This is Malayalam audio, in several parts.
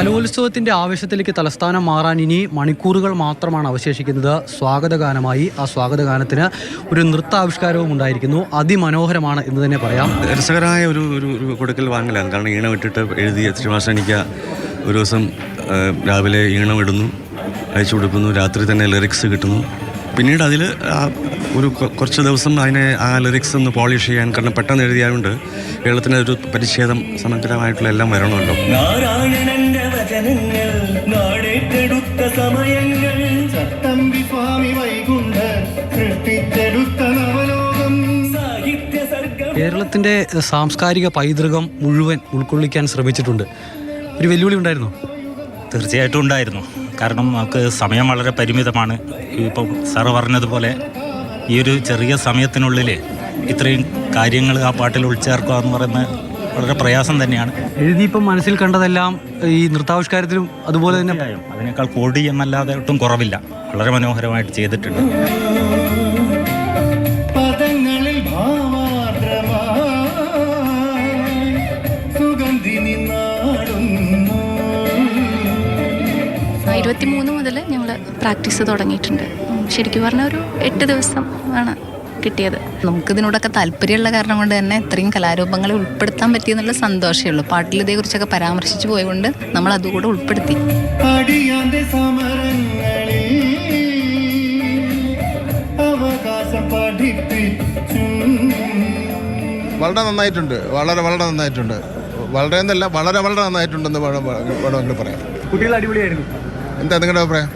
കലോത്സവത്തിന്റെ ആവേശത്തിലേക്ക് തലസ്ഥാനം മാറാൻ ഇനി മണിക്കൂറുകൾ മാത്രമാണ് അവശേഷിക്കുന്നത്. സ്വാഗതഗാനമായി ആ സ്വാഗതഗാനത്തിന് ഒരു നൃത്താവിഷ്കാരവും ഉണ്ടായിരിക്കുന്നു. അതിമനോഹരമാണ് എന്ന് തന്നെ പറയാം. രസകരമായ ഒരു ഒരു കൊടുക്കൽ വാങ്ങലാണ്. കാരണം ഈണം ഇട്ടിട്ട് എഴുതി ശ്രീമാസനിക്ക ഒരു ദിവസം രാവിലെ ഈണം ഇടുന്നു അയച്ചു കൊടുക്കുന്നു രാത്രി തന്നെ ലിറിക്സ് കിട്ടുന്നു. പിന്നീട് അതിൽ ഒരു കുറച്ച് ദിവസം അതിനെ ആ ലിറിക്സ് ഒന്ന് പോളിഷ് ചെയ്യാൻ കാരണം പെട്ടെന്ന് എഴുതിയായതുകൊണ്ട് കേരളത്തിന്റെ ഒരു പരിച്ഛേദം സമഗ്രമായിട്ടുള്ള എല്ലാം വരണമല്ലോ. വചനങ്ങൾ നാടേറ്റെടുത്ത സമയങ്ങൾ. തമ്പി സ്വാമി വൈകുണ്ഠ സൃഷ്ടിച്ചെടുത്ത നവലോകം. സാഹിത്യ സർഗം. കേരളത്തിന്റെ സാംസ്കാരിക പൈതൃകം മുഴുവൻ ഉൾക്കൊള്ളിക്കാൻ ശ്രമിച്ചിട്ടുണ്ട്. ഒരു വെല്ലുവിളി ഉണ്ടായിരുന്നു? തീർച്ചയായിട്ടും ഉണ്ടായിരുന്നു. കാരണം നമുക്ക് സമയം വളരെ പരിമിതമാണ്. ഇപ്പം സാറ് പറഞ്ഞതുപോലെ ഈ ഒരു ചെറിയ സമയത്തിനുള്ളിൽ ഇത്രയും കാര്യങ്ങൾ ആ പാട്ടിൽ ഉൾച്ചേർക്കുക എന്ന് പറയുന്നത് വളരെ പ്രയാസം തന്നെയാണ്. എഴുതിയിപ്പം മനസ്സിൽ കണ്ടതെല്ലാം ഈ നൃത്താവിഷ്കാരത്തിലും അതുപോലെ തന്നെ അതിനേക്കാൾ കോടി എന്നല്ലാതെ ഒട്ടും കുറവില്ല. വളരെ മനോഹരമായിട്ട് ചെയ്തിട്ടുണ്ട്. പദങ്ങളിൽ ഭാവാർദ്രമായി സുഗന്ധി നിന്നാടുന്നു. ഇരുപത്തി മൂന്ന് മുതൽ ഞങ്ങൾ പ്രാക്ടീസ് തുടങ്ങിയിട്ടുണ്ട്. ശരിക്കും പറഞ്ഞാൽ ഒരു എട്ട് ദിവസം ആണ് കിട്ടിയത്. നമുക്കിതിനോടൊക്കെ താല്പര്യമുള്ള കാരണം കൊണ്ട് തന്നെ ഇത്രയും കലാരൂപങ്ങളെ ഉൾപ്പെടുത്താൻ പറ്റിയെന്നുള്ള സന്തോഷമേ ഉള്ളൂ. പാട്ടിൽ ഇതേക്കുറിച്ചൊക്കെ പരാമർശിച്ചു പോയതുകൊണ്ട് നമ്മൾ അതുകൂടെ ഉൾപ്പെടുത്തി. വളരെ നന്നായിട്ടുണ്ട്. വളരെ വളരെ നന്നായിട്ടുണ്ട്. വളരെ എന്നല്ല വളരെ വളരെ നന്നായിട്ടുണ്ടെന്ന് വേണം വേണമെങ്കിൽ പറയാം. കുട്ടികൾ അടിപൊളിയായിരുന്നു. എന്താ നിങ്ങളുടെ അഭിപ്രായം?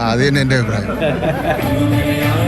അത് തന്നെ എന്റെ അഭിപ്രായം ും.